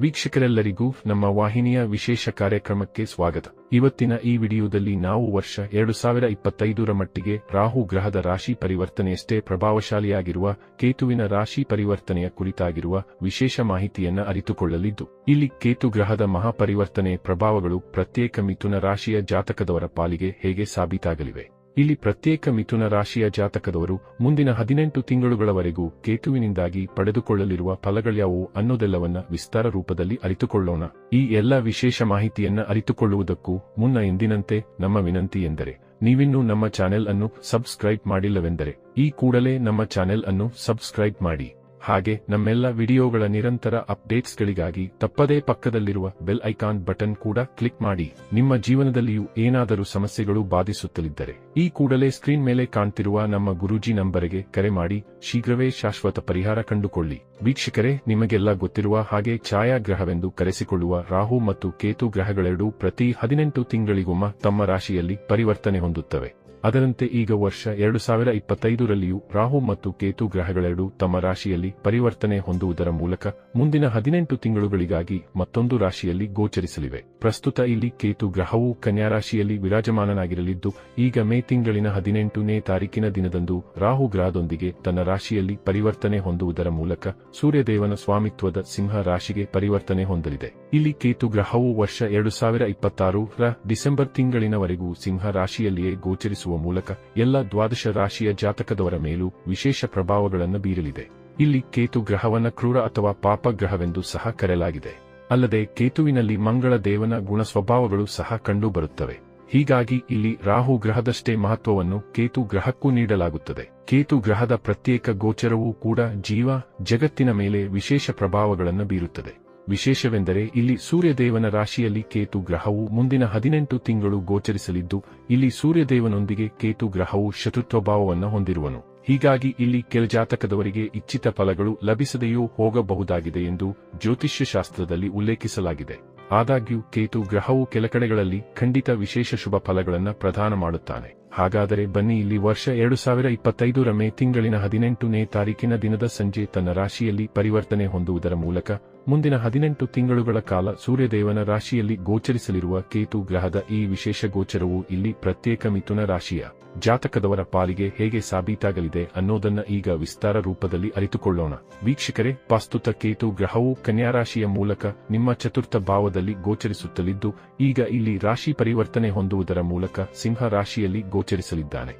ವೀಕ್ಷಕರೆಲ್ಲರಿಗೂ ನಮ್ಮ ವಾಹಿನಿಯ ವಿಶೇಷ ಕಾರ್ಯಕ್ರಮಕ್ಕೆ ಸ್ವಾಗತ. ಇವತ್ತಿನ ಈ ವಿಡಿಯೋದಲ್ಲಿ ನಾವು ವರ್ಷ ಎರಡು ಸಾವಿರ ಇಪ್ಪತ್ತೈದರ ಮಟ್ಟಿಗೆ ರಾಹು ಗ್ರಹದ ರಾಶಿ ಪರಿವರ್ತನೆಯಷ್ಟೇ ಪ್ರಭಾವಶಾಲಿಯಾಗಿರುವ ಕೇತುವಿನ ರಾಶಿ ಪರಿವರ್ತನೆಯ ಕುರಿತಾಗಿರುವ ವಿಶೇಷ ಮಾಹಿತಿಯನ್ನು ಅರಿತುಕೊಳ್ಳಲಿದ್ದು, ಇಲ್ಲಿ ಕೇತು ಗ್ರಹದ ಮಹಾಪರಿವರ್ತನೆ ಪ್ರಭಾವಗಳು ಪ್ರತ್ಯೇಕ ಮಿಥುನ ರಾಶಿಯ ಜಾತಕದವರ ಪಾಲಿಗೆ ಹೇಗೆ ಸಾಬೀತಾಗಲಿವೆ. ಇಲ್ಲಿ ಪ್ರತ್ಯೇಕ ಮಿಥುನ ರಾಶಿಯ ಜಾತಕದವರು ಮುಂದಿನ ಹದಿನೆಂಟು ತಿಂಗಳುಗಳವರೆಗೂ ಕೇತುವಿನಿಂದಾಗಿ ಪಡೆದುಕೊಳ್ಳಲಿರುವ ಫಲಗಳ್ಯಾವು ಅನ್ನೋದೆಲ್ಲವನ್ನ ವಿಸ್ತಾರ ರೂಪದಲ್ಲಿ ಅರಿತುಕೊಳ್ಳೋಣ. ಈ ಎಲ್ಲ ವಿಶೇಷ ಮಾಹಿತಿಯನ್ನ ಅರಿತುಕೊಳ್ಳುವುದಕ್ಕೂ ಮುನ್ನ ಎಂದಿನಂತೆ ನಮ್ಮ ವಿನಂತಿ ಎಂದರೆ, ನೀವಿನ್ನೂ ನಮ್ಮ ಚಾನೆಲ್ ಅನ್ನು ಸಬ್ಸ್ಕ್ರೈಬ್ ಮಾಡಿಲ್ಲವೆಂದರೆ, ಈ ಕೂಡಲೇ ನಮ್ಮ ಚಾನೆಲ್ ಅನ್ನು ಸಬ್ಸ್ಕ್ರೈಬ್ ಮಾಡಿ. ಹಾಗೆ ನಮ್ಮೆಲ್ಲ ವಿಡಿಯೋಗಳ ನಿರಂತರ ಅಪ್ಡೇಟ್ಸ್ಗಳಿಗಾಗಿ ತಪ್ಪದೇ ಪಕ್ಕದಲ್ಲಿರುವ ಬೆಲ್ ಐಕಾನ್ ಬಟನ್ ಕೂಡ ಕ್ಲಿಕ್ ಮಾಡಿ. ನಿಮ್ಮ ಜೀವನದಲ್ಲಿಯೂ ಏನಾದರೂ ಸಮಸ್ಯೆಗಳು ಬಾಧಿಸುತ್ತಲಿದ್ದರೆ ಈ ಕೂಡಲೇ ಸ್ಕ್ರೀನ್ ಮೇಲೆ ಕಾಣ್ತಿರುವ ನಮ್ಮ ಗುರೂಜಿ ನಂಬರಿಗೆ ಕರೆ ಮಾಡಿ. ಶೀಘ್ರವೇ ಶಾಶ್ವತ ಪರಿಹಾರ ಕಂಡುಕೊಳ್ಳಿ. ವೀಕ್ಷಕರೇ, ನಿಮಗೆಲ್ಲ ಗೊತ್ತಿರುವ ಹಾಗೆ ಛಾಯಾಗ್ರಹವೆಂದು ಕರೆಸಿಕೊಳ್ಳುವ ರಾಹು ಮತ್ತು ಕೇತು ಗ್ರಹಗಳೆರಡೂ ಪ್ರತಿ ಹದಿನೆಂಟು ತಿಂಗಳಿಗೊಮ್ಮ ತಮ್ಮ ರಾಶಿಯಲ್ಲಿ ಪರಿವರ್ತನೆ ಹೊಂದುತ್ತವೆ. ಅದರಂತೆ ಈಗ ವರ್ಷ ಎರಡು ಸಾವಿರ ಇಪ್ಪತ್ತೈದರಲ್ಲಿಯೂ ರಾಹು ಮತ್ತು ಕೇತು ಗ್ರಹಗಳೆರಡೂ ತಮ್ಮ ರಾಶಿಯಲ್ಲಿ ಪರಿವರ್ತನೆ ಹೊಂದುವುದರ ಮೂಲಕ ಮುಂದಿನ ಹದಿನೆಂಟು ತಿಂಗಳುಗಳಿಗಾಗಿ ಮತ್ತೊಂದು ರಾಶಿಯಲ್ಲಿ ಗೋಚರಿಸಲಿವೆ. ಪ್ರಸ್ತುತ ಇಲ್ಲಿ ಕೇತು ಗ್ರಹವು ಕನ್ಯಾ ರಾಶಿಯಲ್ಲಿ ವಿರಾಜಮಾನನಾಗಿರಲಿದ್ದು, ಈಗ ಮೇ ತಿಂಗಳಿನ ಹದಿನೆಂಟನೇ ತಾರೀಕಿನ ದಿನದಂದು ರಾಹು ಗ್ರಹದೊಂದಿಗೆ ತನ್ನ ರಾಶಿಯಲ್ಲಿ ಪರಿವರ್ತನೆ ಹೊಂದುವುದರ ಮೂಲಕ ಸೂರ್ಯದೇವನ ಸ್ವಾಮಿತ್ವದ ಸಿಂಹ ರಾಶಿಗೆ ಪರಿವರ್ತನೆ ಹೊಂದಲಿದೆ. ಇಲ್ಲಿ ಕೇತು ಗ್ರಹವು ವರ್ಷ ಎರಡು ಸಾವಿರ ಇಪ್ಪತ್ತಾರು ರ ಡಿಸೆಂಬರ್ ತಿಂಗಳಿನವರೆಗೂ ಸಿಂಹ ರಾಶಿಯಲ್ಲಿಯೇ ಗೋಚರಿಸುವ ಮೂಲಕ ಎಲ್ಲ ದ್ವಾದಶ ರಾಶಿಯ ಜಾತಕದವರ ಮೇಲೂ ವಿಶೇಷ ಪ್ರಭಾವಗಳನ್ನು ಬೀರಲಿದೆ. ಇಲ್ಲಿ ಕೇತು ಗ್ರಹವನ್ನ ಕ್ರೂರ ಅಥವಾ ಪಾಪ ಗ್ರಹವೆಂದು ಸಹ ಕರೆಯಲಾಗಿದೆ. ಅಲ್ಲದೆ ಕೇತುವಿನಲ್ಲಿ ಮಂಗಳ ದೇವನ ಗುಣ ಸ್ವಭಾವಗಳು ಸಹ ಕಂಡುಬರುತ್ತವೆ. ಹೀಗಾಗಿ ಇಲ್ಲಿ ರಾಹು ಗ್ರಹದಷ್ಟೇ ಮಹತ್ವವನ್ನು ಕೇತು ಗ್ರಹಕ್ಕೂ ನೀಡಲಾಗುತ್ತದೆ. ಕೇತು ಗ್ರಹದ ಪ್ರತ್ಯೇಕ ಗೋಚರವೂ ಕೂಡ ಜೀವ, ಜಗತ್ತಿನ ಮೇಲೆ ವಿಶೇಷ ಪ್ರಭಾವಗಳನ್ನು ಬೀರುತ್ತದೆ. ವಿಶೇಷವೆಂದರೆ ಇಲ್ಲಿ ಸೂರ್ಯದೇವನ ರಾಶಿಯಲ್ಲಿ ಕೇತು ಗ್ರಹವು ಮುಂದಿನ ಹದಿನೆಂಟು ತಿಂಗಳು ಗೋಚರಿಸಲಿದ್ದು, ಇಲ್ಲಿ ಸೂರ್ಯದೇವನೊಂದಿಗೆ ಕೇತು ಗ್ರಹವು ಶತ್ರುತ್ವಭಾವವನ್ನು ಹೊಂದಿರುವನು. ಹೀಗಾಗಿ ಇಲ್ಲಿ ಕೆಲ ಜಾತಕದವರಿಗೆ ಇಚ್ಛಿತ ಫಲಗಳು ಲಭಿಸದೆಯೂ ಹೋಗಬಹುದಾಗಿದೆ ಎಂದು ಜ್ಯೋತಿಷ್ಯ ಶಾಸ್ತ್ರದಲ್ಲಿ ಉಲ್ಲೇಖಿಸಲಾಗಿದೆ. ಆದಾಗ್ಯೂ ಕೇತು ಗ್ರಹವು ಕೆಲ ಕಡೆಗಳಲ್ಲಿ ಖಂಡಿತ ವಿಶೇಷ ಶುಭ ಫಲಗಳನ್ನು ಪ್ರದಾನ ಮಾಡುತ್ತಾನೆ. ಹಾಗಾದರೆ ಬನ್ನಿ ಇಲ್ಲಿ ವರ್ಷ ಎರಡು ಸಾವಿರ ಇಪ್ಪತ್ತೈದರ ಮೇ ತಿಂಗಳಿನ ಹದಿನೆಂಟುನೇ ತಾರೀಕಿನ ದಿನದ ಸಂಜೆ ತನ್ನ ರಾಶಿಯಲ್ಲಿ ಪರಿವರ್ತನೆ ಹೊಂದುವುದರ ಮೂಲಕ ಮುಂದಿನ ಹದಿನೆಂಟು ತಿಂಗಳುಗಳ ಕಾಲ ಸೂರ್ಯದೇವನ ರಾಶಿಯಲ್ಲಿ ಗೋಚರಿಸಲಿರುವ ಕೇತು ಗ್ರಹದ ಈ ವಿಶೇಷ ಗೋಚರವು ಇಲ್ಲಿ ಪ್ರತ್ಯೇಕ ಮಿಥುನ ರಾಶಿಯ ಜಾತಕದವರ ಪಾಲಿಗೆ ಹೇಗೆ ಸಾಬೀತಾಗಲಿದೆ ಅನ್ನೋದನ್ನ ಈಗ ವಿಸ್ತಾರ ರೂಪದಲ್ಲಿ ಅರಿತುಕೊಳ್ಳೋಣ. ವೀಕ್ಷಕರೇ, ಪ್ರಸ್ತುತ ಕೇತು ಗ್ರಹವು ಕನ್ಯಾರಾಶಿಯ ಮೂಲಕ ನಿಮ್ಮ ಚತುರ್ಥ ಭಾವದಲ್ಲಿ ಗೋಚರಿಸುತ್ತಲಿದ್ದು, ಈಗ ಇಲ್ಲಿ ರಾಶಿ ಪರಿವರ್ತನೆ ಹೊಂದುವುದರ ಮೂಲಕ ಸಿಂಹ ರಾಶಿಯಲ್ಲಿ ಗೋಚರಿಸಲಿದ್ದಾನೆ.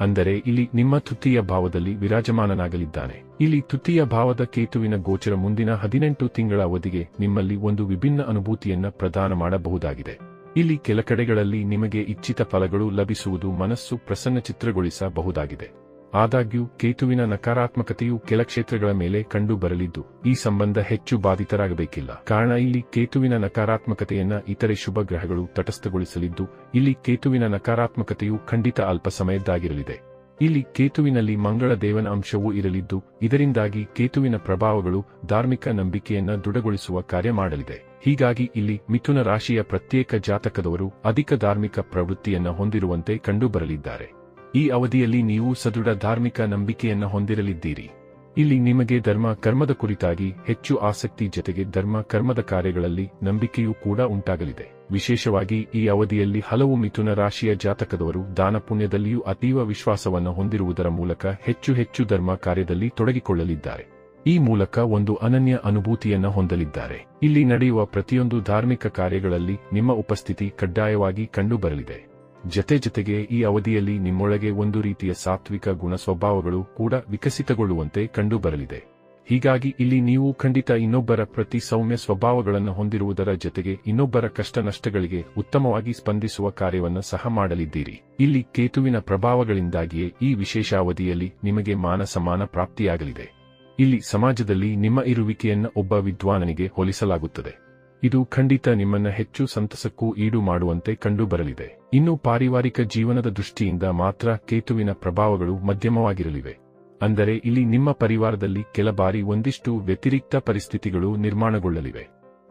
ಅಂದರೆ ಇಲ್ಲಿ ನಿಮ್ಮ ತೃತೀಯ ಭಾವದಲ್ಲಿ ವಿರಾಜಮಾನನಾಗಲಿದ್ದಾನೆ. ಇಲ್ಲಿ ತೃತೀಯ ಭಾವದ ಕೇತುವಿನ ಗೋಚರ ಮುಂದಿನ ಹದಿನೆಂಟು ತಿಂಗಳ ಅವಧಿಗೆ ನಿಮ್ಮಲ್ಲಿ ಒಂದು ವಿಭಿನ್ನ ಅನುಭೂತಿಯನ್ನ ಪ್ರದಾನ ಮಾಡಬಹುದಾಗಿದೆ. ಇಲ್ಲಿ ಕೆಲ ಕಡೆಗಳಲ್ಲಿ ನಿಮಗೆ ಇಚ್ಛಿತ ಫಲಗಳು ಲಭಿಸುವುದು ಮನಸ್ಸು ಪ್ರಸನ್ನಚಿತ್ರಗೊಳಿಸಬಹುದಾಗಿದೆ. ಆದಾಗ್ಯೂ, ಕೇತುವಿನ ನಕಾರಾತ್ಮಕತೆಯು ಕೆಲ ಕ್ಷೇತ್ರಗಳ ಮೇಲೆ ಕಂಡು ಬರಲಿದ್ದು, ಈ ಸಂಬಂಧ ಹೆಚ್ಚು ಬಾಧಿತರಾಗಬೇಕಿಲ್ಲ. ಕಾರಣ ಇಲ್ಲಿ ಕೇತುವಿನ ನಕಾರಾತ್ಮಕತೆಯನ್ನ ಇತರೆ ಶುಭ ಗ್ರಹಗಳು ತಟಸ್ಥಗೊಳಿಸಲಿದ್ದು, ಇಲ್ಲಿ ಕೇತುವಿನ ನಕಾರಾತ್ಮಕತೆಯು ಖಂಡಿತ ಅಲ್ಪ ಸಮಯದ್ದಾಗಿರಲಿದೆ ಇಲ್ಲಿ ಕೇತುವಿನಲ್ಲಿ ಮಂಗಳ ದೇವನ ಅಂಶವೂ ಇರಲಿದ್ದು, ಇದರಿಂದಾಗಿ ಕೇತುವಿನ ಪ್ರಭಾವಗಳು ಧಾರ್ಮಿಕ ನಂಬಿಕೆಯನ್ನ ದೃಢಗೊಳಿಸುವ ಕಾರ್ಯ ಮಾಡಲಿದೆ. ಹೀಗಾಗಿ ಇಲ್ಲಿ ಮಿಥುನ ರಾಶಿಯ ಪ್ರತ್ಯೇಕ ಜಾತಕದವರು ಅಧಿಕ ಧಾರ್ಮಿಕ ಪ್ರವೃತ್ತಿಯನ್ನ ಹೊಂದಿರುವಂತೆ ಕಂಡುಬರಲಿದ್ದಾರೆ ಈ ಅವಧಿಯಲ್ಲಿ ನೀವು ಸದೃಢ ಧಾರ್ಮಿಕ ನಂಬಿಕೆಯನ್ನು ಹೊಂದಿರಲಿದ್ದೀರಿ. ಇಲ್ಲಿ ನಿಮಗೆ ಧರ್ಮ, ಕರ್ಮದ ಕುರಿತಾಗಿ ಹೆಚ್ಚು ಆಸಕ್ತಿ ಜೊತೆಗೆ ಧರ್ಮ, ಕರ್ಮದ ಕಾರ್ಯಗಳಲ್ಲಿ ನಂಬಿಕೆಯೂ ಕೂಡ ಉಂಟಾಗಲಿದೆ. ವಿಶೇಷವಾಗಿ ಈ ಅವಧಿಯಲ್ಲಿ ಹಲವು ಮಿಥುನ ರಾಶಿಯ ಜಾತಕದವರು ದಾನ ಪುಣ್ಯದಲ್ಲಿಯೂ ಅತೀವ ವಿಶ್ವಾಸವನ್ನು ಹೊಂದಿರುವುದರ ಮೂಲಕ ಹೆಚ್ಚು ಹೆಚ್ಚು ಧರ್ಮ ಕಾರ್ಯದಲ್ಲಿ ತೊಡಗಿಕೊಳ್ಳಲಿದ್ದಾರೆ. ಈ ಮೂಲಕ ಒಂದು ಅನನ್ಯ ಅನುಭೂತಿಯನ್ನು ಹೊಂದಲಿದ್ದಾರೆ. ಇಲ್ಲಿ ನಡೆಯುವ ಪ್ರತಿಯೊಂದು ಧಾರ್ಮಿಕ ಕಾರ್ಯಗಳಲ್ಲಿ ನಿಮ್ಮ ಉಪಸ್ಥಿತಿ ಕಡ್ಡಾಯವಾಗಿ ಕಂಡುಬರಲಿದೆ. ಜತೆ ಜತೆಗೆ ಈ ಅವಧಿಯಲ್ಲಿ ನಿಮ್ಮೊಳಗೆ ಒಂದು ರೀತಿಯ ಸಾತ್ವಿಕ ಗುಣ ಸ್ವಭಾವಗಳು ಕೂಡ ವಿಕಸಿತಗೊಳ್ಳುವಂತೆ ಕಂಡುಬರಲಿದೆ. ಹೀಗಾಗಿ ಇಲ್ಲಿ ನೀವು ಖಂಡಿತ ಇನ್ನೊಬ್ಬರ ಪ್ರತಿ ಸೌಮ್ಯ ಸ್ವಭಾವಗಳನ್ನು ಹೊಂದಿರುವುದರ ಜೊತೆಗೆ ಇನ್ನೊಬ್ಬರ ಕಷ್ಟ ನಷ್ಟಗಳಿಗೆ ಉತ್ತಮವಾಗಿ ಸ್ಪಂದಿಸುವ ಕಾರ್ಯವನ್ನು ಸಹ ಮಾಡಲಿದ್ದೀರಿ. ಇಲ್ಲಿ ಕೇತುವಿನ ಪ್ರಭಾವಗಳಿಂದಾಗಿಯೇ ಈ ವಿಶೇಷ ಅವಧಿಯಲ್ಲಿ ನಿಮಗೆ ಮಾನಸಮಾನ ಪ್ರಾಪ್ತಿಯಾಗಲಿದೆ. ಇಲ್ಲಿ ಸಮಾಜದಲ್ಲಿ ನಿಮ್ಮ ಇರುವಿಕೆಯನ್ನು ಒಬ್ಬ ವಿದ್ವಾನನಿಗೆ ಹೋಲಿಸಲಾಗುತ್ತದೆ. ಇದು ಖಂಡಿತ ನಿಮ್ಮನ್ನ ಹೆಚ್ಚು ಸಂತಸಕ್ಕೂ ಈಡು ಮಾಡುವಂತೆ ಕಂಡುಬರಲಿದೆ. ಇನ್ನು ಪಾರಿವಾರಿಕ ಜೀವನದ ದೃಷ್ಟಿಯಿಂದ ಮಾತ್ರ ಕೇತುವಿನ ಪ್ರಭಾವಗಳು ಮಧ್ಯಮವಾಗಿರಲಿವೆ. ಅಂದರೆ ಇಲ್ಲಿ ನಿಮ್ಮ ಪರಿವಾರದಲ್ಲಿ ಕೆಲ ಬಾರಿ ಒಂದಿಷ್ಟು ವ್ಯತಿರಿಕ್ತ ಪರಿಸ್ಥಿತಿಗಳು ನಿರ್ಮಾಣಗೊಳ್ಳಲಿವೆ.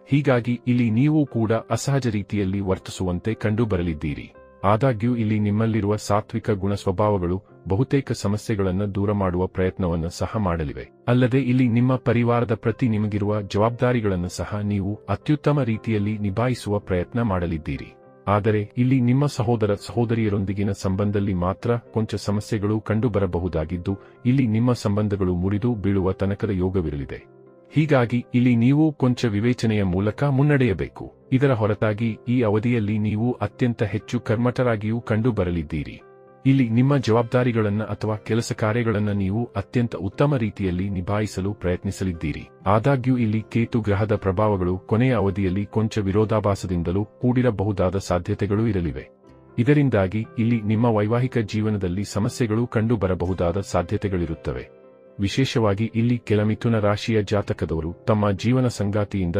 ಹೀಗಾಗಿ ಇಲ್ಲಿ ನೀವು ಕೂಡ ಅಸಹಜ ರೀತಿಯಲ್ಲಿ ವರ್ತಿಸುವಂತೆ ಕಂಡುಬರಲಿದ್ದೀರಿ. ಆದಾಗ್ಯೂ ಇಲ್ಲಿ ನಿಮ್ಮಲ್ಲಿರುವ ಸಾತ್ವಿಕ ಗುಣ ಸ್ವಭಾವಗಳು ಬಹುತೇಕ ಸಮಸ್ಯೆಗಳನ್ನು ದೂರ ಮಾಡುವ ಪ್ರಯತ್ನವನ್ನು ಸಹ ಮಾಡಲಿವೆ. ಅಲ್ಲದೆ ಇಲ್ಲಿ ನಿಮ್ಮ ಪರಿವಾರದ ಪ್ರತಿ ನಿಮಗಿರುವ ಜವಾಬ್ದಾರಿಗಳನ್ನು ಸಹ ನೀವು ಅತ್ಯುತ್ತಮ ರೀತಿಯಲ್ಲಿ ನಿಭಾಯಿಸುವ ಪ್ರಯತ್ನ ಮಾಡಲಿದ್ದೀರಿ. ಆದರೆ ಇಲ್ಲಿ ನಿಮ್ಮ ಸಹೋದರ ಸಹೋದರಿಯರೊಂದಿಗಿನ ಸಂಬಂಧದಲ್ಲಿ ಮಾತ್ರ ಕೊಂಚ ಸಮಸ್ಯೆಗಳು ಕಂಡುಬರಬಹುದಾಗಿದ್ದು, ಇಲ್ಲಿ ನಿಮ್ಮ ಸಂಬಂಧಗಳು ಮುರಿದು ಬೀಳುವ ತನಕದ ಯೋಗವಿರಲಿದೆ. ಹೀಗಾಗಿ ಇಲ್ಲಿ ನೀವು ಕೊಂಚ ವಿವೇಚನೆಯ ಮೂಲಕ ಮುನ್ನಡೆಯಬೇಕು. ಇದರ ಹೊರತಾಗಿ ಈ ಅವಧಿಯಲ್ಲಿ ನೀವು ಅತ್ಯಂತ ಹೆಚ್ಚು ಕರ್ಮಠರಾಗಿಯೂ ಕಂಡುಬರಲಿದ್ದೀರಿ. ಇಲ್ಲಿ ನಿಮ್ಮ ಜವಾಬ್ದಾರಿಗಳನ್ನು ಅಥವಾ ಕೆಲಸ ಕಾರ್ಯಗಳನ್ನು ನೀವು ಅತ್ಯಂತ ಉತ್ತಮ ರೀತಿಯಲ್ಲಿ ನಿಭಾಯಿಸಲು ಪ್ರಯತ್ನಿಸಲಿದ್ದೀರಿ. ಆದಾಗ್ಯೂ ಇಲ್ಲಿ ಕೇತು ಗ್ರಹದ ಪ್ರಭಾವಗಳು ಕೊನೆಯ ಅವಧಿಯಲ್ಲಿ ಕೊಂಚ ವಿರೋಧಾಭಾಸದಿಂದಲೂ ಕೂಡಿರಬಹುದಾದ ಸಾಧ್ಯತೆಗಳು ಇರಲಿವೆ. ಇದರಿಂದಾಗಿ ಇಲ್ಲಿ ನಿಮ್ಮ ವೈವಾಹಿಕ ಜೀವನದಲ್ಲಿ ಸಮಸ್ಯೆಗಳು ಕಂಡುಬರಬಹುದಾದ ಸಾಧ್ಯತೆಗಳಿರುತ್ತವೆ. ವಿಶೇಷವಾಗಿ ಇಲ್ಲಿ ಕೆಲ ಮಿಥುನ ರಾಶಿಯ ಜಾತಕದವರು ತಮ್ಮ ಜೀವನ ಸಂಗಾತಿಯಿಂದ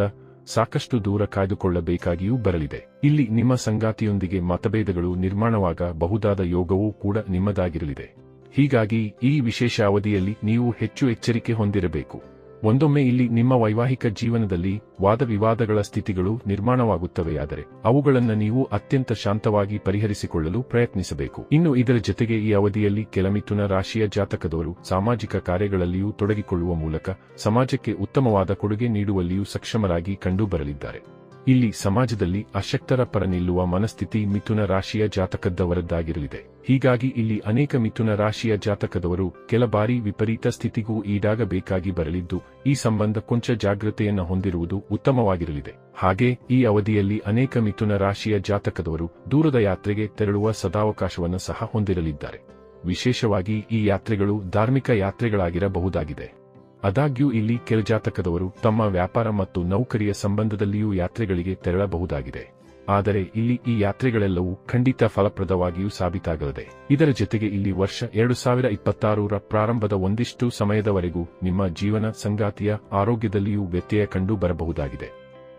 ಸಾಕಷ್ಟು ದೂರ ಕಾಯ್ದುಕೊಳ್ಳಬೇಕಾಗಿಯೂ ಬರಲಿದೆ. ಇಲ್ಲಿ ನಿಮ್ಮ ಸಂಗಾತಿಯೊಂದಿಗೆ ಮತಭೇದಗಳು ನಿರ್ಮಾಣವಾಗ ಬಹುದಾದ ಯೋಗವೂ ಕೂಡ ನಿಮ್ಮದಾಗಿರಲಿದೆ. ಹೀಗಾಗಿ ಈ ವಿಶೇಷ ಅವಧಿಯಲ್ಲಿ ನೀವು ಹೆಚ್ಚು ಎಚ್ಚರಿಕೆ ಹೊಂದಿರಬೇಕು. ಒಂದೊಮ್ಮೆ ಇಲ್ಲಿ ನಿಮ್ಮ ವೈವಾಹಿಕ ಜೀವನದಲ್ಲಿ ವಾದವಿವಾದಗಳ ಸ್ಥಿತಿಗಳು ನಿರ್ಮಾಣವಾಗುತ್ತವೆಯಾದರೆ ಅವುಗಳನ್ನು ನೀವು ಅತ್ಯಂತ ಶಾಂತವಾಗಿ ಪರಿಹರಿಸಿಕೊಳ್ಳಲು ಪ್ರಯತ್ನಿಸಬೇಕು. ಇನ್ನು ಇದರ ಜೊತೆಗೆ ಈ ಅವಧಿಯಲ್ಲಿ ಕೆಲ ರಾಶಿಯ ಜಾತಕದವರು ಸಾಮಾಜಿಕ ಕಾರ್ಯಗಳಲ್ಲಿಯೂ ತೊಡಗಿಕೊಳ್ಳುವ ಮೂಲಕ ಸಮಾಜಕ್ಕೆ ಉತ್ತಮವಾದ ಕೊಡುಗೆ ನೀಡುವಲ್ಲಿಯೂ ಸಕ್ಷಮರಾಗಿ ಕಂಡುಬರಲಿದ್ದಾರೆ. ಇಲ್ಲಿ ಸಮಾಜದಲ್ಲಿ ಅಶಕ್ತರ ಪರ ನಿಲ್ಲುವ ಮನಸ್ಥಿತಿ ಮಿಥುನ ರಾಶಿಯ ಜಾತಕದ್ದವರದ್ದಾಗಿರಲಿದೆ. ಹೀಗಾಗಿ ಇಲ್ಲಿ ಅನೇಕ ಮಿಥುನ ರಾಶಿಯ ಜಾತಕದವರು ಕೆಲ ಬಾರಿ ವಿಪರೀತ ಸ್ಥಿತಿಗೂ ಈಡಾಗಬೇಕಾಗಿ ಬರಲಿದ್ದು, ಈ ಸಂಬಂಧ ಕೊಂಚ ಜಾಗೃತೆಯನ್ನು ಹೊಂದಿರುವುದು ಉತ್ತಮವಾಗಿರಲಿದೆ. ಹಾಗೆ ಈ ಅವಧಿಯಲ್ಲಿ ಅನೇಕ ಮಿಥುನ ರಾಶಿಯ ಜಾತಕದವರು ದೂರದ ಯಾತ್ರೆಗೆ ತೆರಳುವ ಸದಾವಕಾಶವನ್ನು ಸಹ ಹೊಂದಿರಲಿದ್ದಾರೆ. ವಿಶೇಷವಾಗಿ ಈ ಯಾತ್ರೆಗಳು ಧಾರ್ಮಿಕ ಯಾತ್ರೆಗಳಾಗಿರಬಹುದಾಗಿದೆ. ಆದಾಗ್ಯೂ ಇಲ್ಲಿ ಕೆಲ ಜಾತಕದವರು ತಮ್ಮ ವ್ಯಾಪಾರ ಮತ್ತು ನೌಕರಿಯ ಸಂಬಂಧದಲ್ಲಿಯೂ ಯಾತ್ರೆಗಳಿಗೆ ತೆರಳಬಹುದಾಗಿದೆ. ಆದರೆ ಇಲ್ಲಿ ಈ ಯಾತ್ರೆಗಳೆಲ್ಲವೂ ಖಂಡಿತ ಫಲಪ್ರದವಾಗಿಯೂ ಸಾಬೀತಾಗಲಿದೆ. ಇದರ ಜೊತೆಗೆ ಇಲ್ಲಿ ವರ್ಷ ಎರಡು ಸಾವಿರ ಇಪ್ಪತ್ತಾರರ ಪ್ರಾರಂಭದ ಒಂದಿಷ್ಟು ಸಮಯದವರೆಗೂ ನಿಮ್ಮ ಜೀವನ ಸಂಗಾತಿಯ ಆರೋಗ್ಯದಲ್ಲಿಯೂ ವ್ಯತ್ಯಯ ಕಂಡು ಬರಬಹುದಾಗಿದೆ.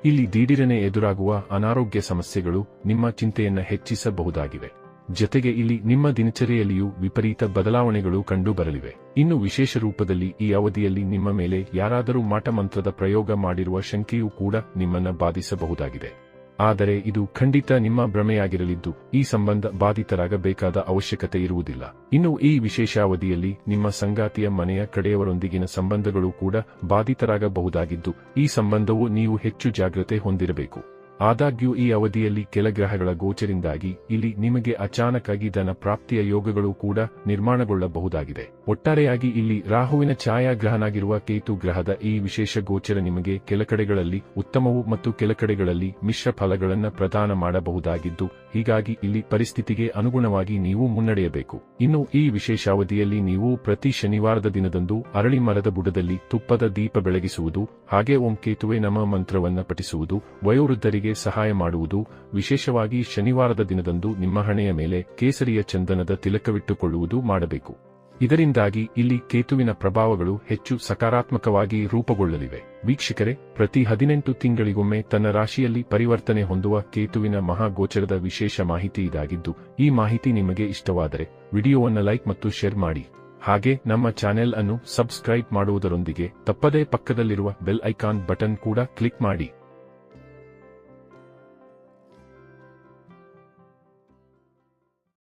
ಇಲ್ಲಿ ದಿಢೀರನೆ ಎದುರಾಗುವ ಅನಾರೋಗ್ಯ ಸಮಸ್ಯೆಗಳು ನಿಮ್ಮ ಚಿಂತೆಯನ್ನು ಹೆಚ್ಚಿಸಬಹುದಾಗಿವೆ. ಜೊತೆಗೆ ಇಲ್ಲಿ ನಿಮ್ಮ ದಿನಚರಿಯಲ್ಲಿಯೂ ವಿಪರೀತ ಬದಲಾವಣೆಗಳು ಕಂಡುಬರಲಿವೆ. ಇನ್ನು ವಿಶೇಷ ರೂಪದಲ್ಲಿ ಈ ಅವಧಿಯಲ್ಲಿ ನಿಮ್ಮ ಮೇಲೆ ಯಾರಾದರೂ ಮಾಟಮಂತ್ರದ ಪ್ರಯೋಗ ಮಾಡಿರುವ ಶಂಕೆಯೂ ಕೂಡ ನಿಮ್ಮನ್ನ ಬಾಧಿಸಬಹುದಾಗಿದೆ. ಆದರೆ ಇದು ಖಂಡಿತ ನಿಮ್ಮ ಭ್ರಮೆಯಾಗಿರಲಿದ್ದು, ಈ ಸಂಬಂಧ ಬಾಧಿತರಾಗಬೇಕಾದ ಅವಶ್ಯಕತೆ ಇರುವುದಿಲ್ಲ. ಇನ್ನು ಈ ವಿಶೇಷ ಅವಧಿಯಲ್ಲಿ ನಿಮ್ಮ ಸಂಗಾತಿಯ ಮನೆಯ ಕಡೆಯವರೊಂದಿಗಿನ ಸಂಬಂಧಗಳು ಕೂಡ ಬಾಧಿತರಾಗಬಹುದಾಗಿದ್ದು, ಈ ಸಂಬಂಧವು ನೀವು ಹೆಚ್ಚು ಜಾಗ್ರತೆ ಹೊಂದಿರಬೇಕು. ಆದಾಗ್ಯೂ ಈ ಅವಧಿಯಲ್ಲಿ ಕೆಲ ಗ್ರಹಗಳ ಗೋಚರಿಂದಾಗಿ ಇಲ್ಲಿ ನಿಮಗೆ ಅಚಾನಕ್ಕಾಗಿ ಧನ ಪ್ರಾಪ್ತಿಯ ಯೋಗಗಳು ಕೂಡ ನಿರ್ಮಾಣಗೊಳ್ಳಬಹುದಾಗಿದೆ. ಒಟ್ಟಾರೆಯಾಗಿ ಇಲ್ಲಿ ರಾಹುವಿನ ಛಾಯಾಗ್ರಹನಾಗಿರುವ ಕೇತು ಗ್ರಹದ ಈ ವಿಶೇಷ ಗೋಚರ ನಿಮಗೆ ಕೆಲ ಕಡೆಗಳಲ್ಲಿ ಉತ್ತಮವು ಮತ್ತು ಕೆಲ ಕಡೆಗಳಲ್ಲಿ ಮಿಶ್ರ ಫಲಗಳನ್ನು ಪ್ರದಾನ ಮಾಡಬಹುದಾಗಿದ್ದು, ಹೀಗಾಗಿ ಇಲ್ಲಿ ಪರಿಸ್ಥಿತಿಗೆ ಅನುಗುಣವಾಗಿ ನೀವು ಮುನ್ನಡೆಯಬೇಕು. ಇನ್ನು ಈ ವಿಶೇಷ ಅವಧಿಯಲ್ಲಿ ನೀವು ಪ್ರತಿ ಶನಿವಾರದ ದಿನದಂದು ಅರಳಿ ಮರದ ಬುಡದಲ್ಲಿ ತುಪ್ಪದ ದೀಪ ಬೆಳಗಿಸುವುದು, ಹಾಗೆ ಓಂ ಕೇತುವೆ ನಮ ಮಂತ್ರವನ್ನ ಪಠಿಸುವುದು, ವಯೋವೃದ್ಧರಿಗೆ ಸಹಾಯ ಮಾಡುವುದು, ವಿಶೇಷವಾಗಿ ಶನಿವಾರದ ದಿನದಂದು ನಿಮ್ಮ ಹಣೆಯ ಮೇಲೆ ಕೇಸರಿಯ ಚಂದನದ ತಿಲಕವಿಟ್ಟುಕೊಳ್ಳುವುದು ಮಾಡಬೇಕು. ಇದರಿಂದಾಗಿ ಇಲ್ಲಿ ಕೇತುವಿನ ಪ್ರಭಾವಗಳು ಹೆಚ್ಚು ಸಕಾರಾತ್ಮಕವಾಗಿ ರೂಪುಗೊಳ್ಳಲಿವೆ. ವೀಕ್ಷಕರೇ, ಪ್ರತಿ ಹದಿನೆಂಟು ತಿಂಗಳಿಗೊಮ್ಮೆ ತನ್ನ ರಾಶಿಯಲ್ಲಿ ಪರಿವರ್ತನೆ ಹೊಂದುವ ಕೇತುವಿನ ಮಹಾಗೋಚರದ ವಿಶೇಷ ಮಾಹಿತಿ ಇದಾಗಿದ್ದು, ಈ ಮಾಹಿತಿ ನಿಮಗೆ ಇಷ್ಟವಾದರೆ ವಿಡಿಯೋವನ್ನು ಲೈಕ್ ಮತ್ತು ಶೇರ್ ಮಾಡಿ. ಹಾಗೆ ನಮ್ಮ ಚಾನೆಲ್ ಅನ್ನು ಸಬ್ಸ್ಕ್ರೈಬ್ ಮಾಡುವುದರೊಂದಿಗೆ ತಪ್ಪದೇ ಪಕ್ಕದಲ್ಲಿರುವ ಬೆಲ್ ಐಕಾನ್ ಬಟನ್ ಕೂಡ ಕ್ಲಿಕ್ ಮಾಡಿ.